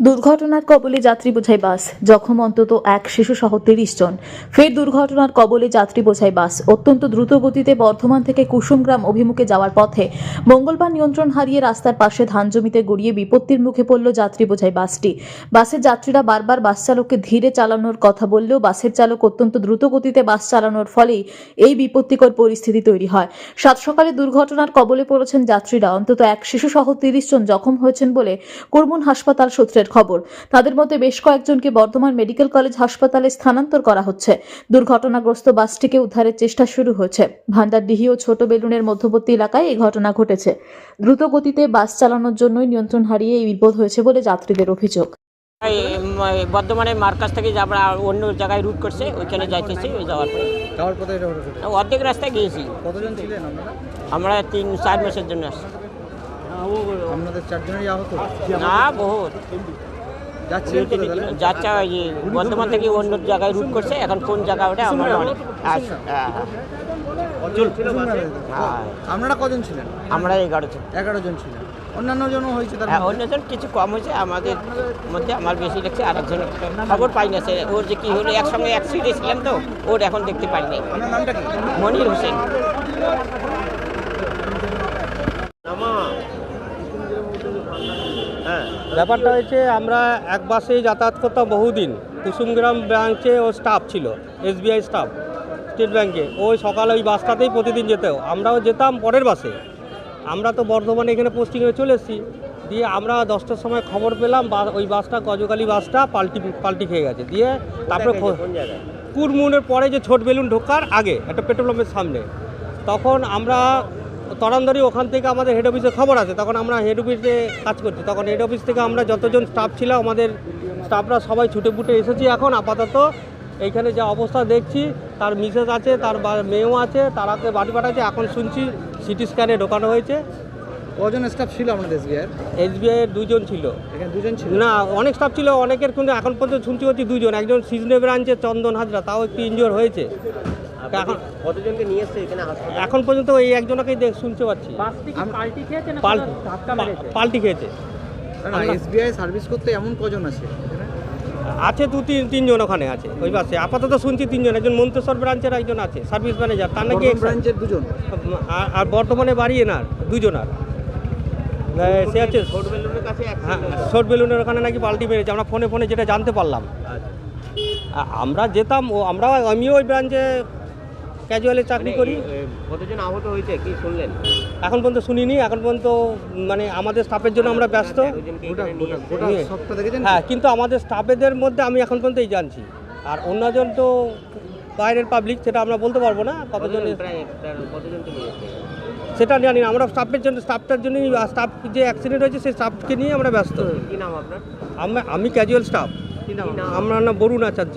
দুর্ঘটনার কবলে যাত্রী বোঝাই বাস, জখম অন্তত এক শিশু সহ তিরিশ জন। ফের দুর্ঘটনার কবলে যাত্রী বোঝাই বাস। অত্যন্ত দ্রুত গতিতে বর্ধমান থেকে কুসুমগ্রাম অভিমুখে যাওয়ার পথে মঙ্গলবার নিয়ন্ত্রণ হারিয়ে রাস্তার পাশে ধান জমিতে গড়িয়ে বিপত্তির মুখে পড়ল যাত্রী বোঝাই বাসটি। বাসের যাত্রীরা বারবার বাস চালককে ধীরে চালানোর কথা বললেও বাসের চালক অত্যন্ত দ্রুত গতিতে বাস চালানোর ফলেই এই বিপত্তিকর পরিস্থিতি তৈরি হয়। সাত সকালে দুর্ঘটনার কবলে পড়েছেন যাত্রীরা। অন্তত এক শিশু সহ তিরিশ জন জখম হয়েছেন বলে কুরমুন হাসপাতাল সূত্রের খবর। তাদের মধ্যে বেশ কয়েকজনকে বর্ধমান মেডিকেল কলেজ হাসপাতালে স্থানান্তর করা হচ্ছে। দুর্ঘটনাগ্রস্ত বাসটিকে উদ্ধারের চেষ্টা শুরু হয়েছে। ভান্ডারডিহি ও ছোট বেলুনের মধ্যবর্তী এলাকায় এই ঘটনা ঘটেছে। দ্রুত গতিতে বাস চালানোর জন্যই নিয়ন্ত্রণ হারিয়ে এই বিপদ হয়েছে বলে যাত্রীদের অভিযোগ। বর্ধমানে মার্কাজ থেকে আমরা অন্য জায়গায় রুট করছে ওইখানে যাইতেছি ওই যাওয়ার পরে। অর্ধেক রাস্তায় গিয়েছি। কতজন ছিলেন আমরা তিন চার মাসের জন্য আসছি। আপনাদের চারজনেরই আহত? না বহুত। যাচ্ছে ওই বর্ধমান থেকে অন্য জায়গায় রুট করছে এখন কোন জায়গা ওটা আমরা অনেক হ্যাঁ। আপনারা কজন ছিলেন? আমরা এগারো জন। এগারো জন ছিলেন। অন্যান্য জনও হয়েছে হ্যাঁ অন্যজন কিছু কম হয়েছে আমাদের মধ্যে আমার বেশি লাগছে আরেকজন খবর পাই না সে। ওর যে কি হলো একসঙ্গে এক সিটে ছিলাম তো ওর এখন দেখতে পাইনি নামটা কি? মনির হোসেন। ব্যাপারটা হয়েছে আমরা এক বাসেই যাতায়াত করতাম বহুদিন। কুসুমগ্রাম ব্রাঞ্চে ও স্টাফ ছিল এসবিআই স্টাফ স্টেট ব্যাংকে ওই সকালে ওই বাসটাতেই প্রতিদিন যেতেও আমরাও যেতাম পরের বাসে। আমরা তো বর্ধমানে এখানে পোস্টিংয়ে চলে এসেছি। দিয়ে আমরা দশটার সময় খবর পেলাম বা- ওই বাসটা গজকালি বাসটা পাল্টি পাল্টি খেয়ে গেছে। দিয়ে তারপরে কুরমুনের পরে যে ছোট বেলুন ঢোকার আগে একটা পেট্রোল পাম্পের সামনে। তখন আমরা তরান্দরি ওখান থেকে আমাদের হেড অফিসে খবর আছে তখন আমরা হেড অফিসে কাজ করছি। তখন হেড অফিস থেকে আমরা যতজন স্টাফ ছিল আমাদের স্টাফরা সবাই ছুটে ফুটে এসেছি এখন আপাতত। এইখানে যে অবস্থা দেখছি তার মিসেস আছে তার মেয়েও আছে তারাকে বাড়ি পাঠাচ্ছে এখন শুনছি সিটি স্ক্যানে ঢোকানো হয়েছে। কজন স্টাফ ছিল আপনাদের এসবিআই এসবিআই এর? দুজন ছিল। এখানে দুজন ছিল? না অনেক স্টাফ ছিল অনেকের কিন্তু এখন পর্যন্ত শুনছি হচ্ছে দুজন। একজন সিজনে ব্রাঞ্চে চন্দন হাজরা তাও একটু ইনজিওর হয়েছে। কতজনকে নিয়ে এসছে এখানে এখন পর্যন্ত এই একজনকেই দেখ শুনতে পাচ্ছি। পাল্টি পাল্টি খেয়েছে। এসবিআই সার্ভিস করতে এমন কজন আছে আছে দু তিন তিনজন ওখানে আছে ওই বাসে আপাতত শুনছি তিনজন একজন মন্তেশ্বর ব্রাঞ্চের একজন আছে সার্ভিস ম্যানেজার তার নাকি ব্রাঞ্চের দুজন? আর- আর বর্তমানে বাড়িয়ে না দুজন আর। সে আছে হ্যাঁ শোট বেলুনের ওখানে নাকি পাল্টি মেরেছে আমরা ফোনে ফোনে যেটা জানতে পারলাম। আমরা যেতাম ও আমরা আমিও ওই ব্রাঞ্চে ক্যাজুয়ালি চাকরি করি। কতজন আহত হয়েছে কি শুনলেন? এখন পর্যন্ত শুনিনি এখন পর্যন্ত মানে আমাদের স্টাফের জন্য আমরা ব্যস্ত। দেখেছেন? হ্যাঁ কিন্তু আমাদের স্টাফেদের মধ্যে আমি এখন পর্যন্ত এই জানছি। আর অন্যজন তো বাইরের পাবলিক সেটা আমরা বলতে পারব না কতজন সেটা জানি না আমরা স্টাফের জন্য স্টাফটার জন্যই স্টাফ যে অ্যাক্সিডেন্ট হয়েছে সেই স্টাফকে নিয়ে আমরা ব্যস্ত। কি নাম আপনার? আমি আমি ক্যাজুয়াল স্টাফ আমার নাম বরুণ আচার্য।